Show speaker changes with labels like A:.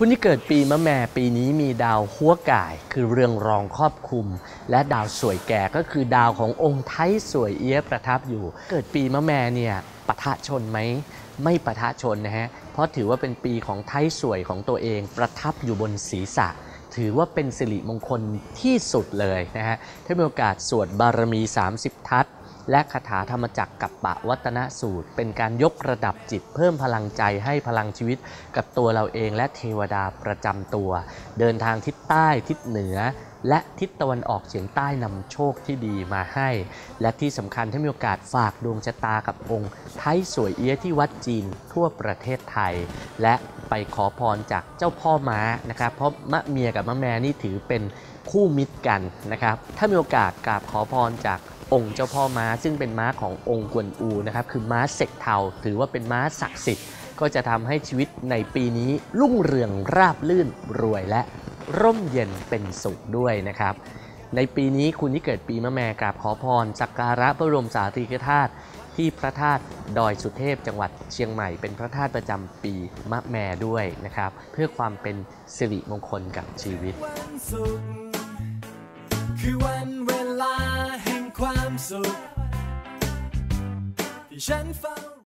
A: คุณที่เกิดปีมะแม่ปีนี้มีดาวหัวก่าย คือเรืองรองครอบคลุม และดาวสวยแก่ก็คือดาวขององค์ไทยสวยเอี้ยประทับอยู่ เกิดปีมะแม่เนี่ยปะทะชนไหมไม่ปะทะชนนะฮะเพราะถือว่าเป็นปีของไทยสวยของตัวเอง ประทับอยู่บนศีรษะ ถือว่าเป็นสิริมงคลที่สุดเลยนะฮะถ้ามีโอกาสสวดบารมี 30 ทัศน์ และคาถาธรรมจักรกับปะวัตนสูตร เป็นการยกระดับจิตเพิ่มพลังใจให้พลังชีวิตกับตัวเราเองและเทวดาประจำตัว เดินทางทิศใต้ทิศเหนือ และทิศตะวันออกเฉียงใต้นำโชคที่ดีมาให้ และที่สำคัญถ้ามีโอกาสฝากดวงชะตากับองค์ไทยสวยเอี้ยที่วัดจีนทั่วประเทศไทย และไปขอพรจากเจ้าพ่อม้านะครับ เพราะมะเมียกับมะแม่นี่ถือเป็นคู่มิตรกันนะครับ ถ้ามีโอกาสกราบขอพรจาก องค์เจ้าพ่อม้าซึ่งเป็นม้าขององค์กวนอูนะครับคือม้าเสกเทาถือว่าเป็นม้าศักดิ์สิทธิ์ ก็จะทำให้ชีวิตในปีนี้รุ่งเรืองราบลื่นรวยและร่มเย็นเป็นสุขด้วยนะครับ ในปีนี้คุณที่เกิดปีมะแม่กราบขอพรสักการะพระบรมสารีริกธาตุที่พระธาตุดอยสุเทพจังหวัดเชียงใหม่เป็นพระธาตุประจำปีมะแม่ด้วยนะครับ เพื่อความเป็นสิริมงคลกับชีวิต
B: วันศุกร์คือวัน เว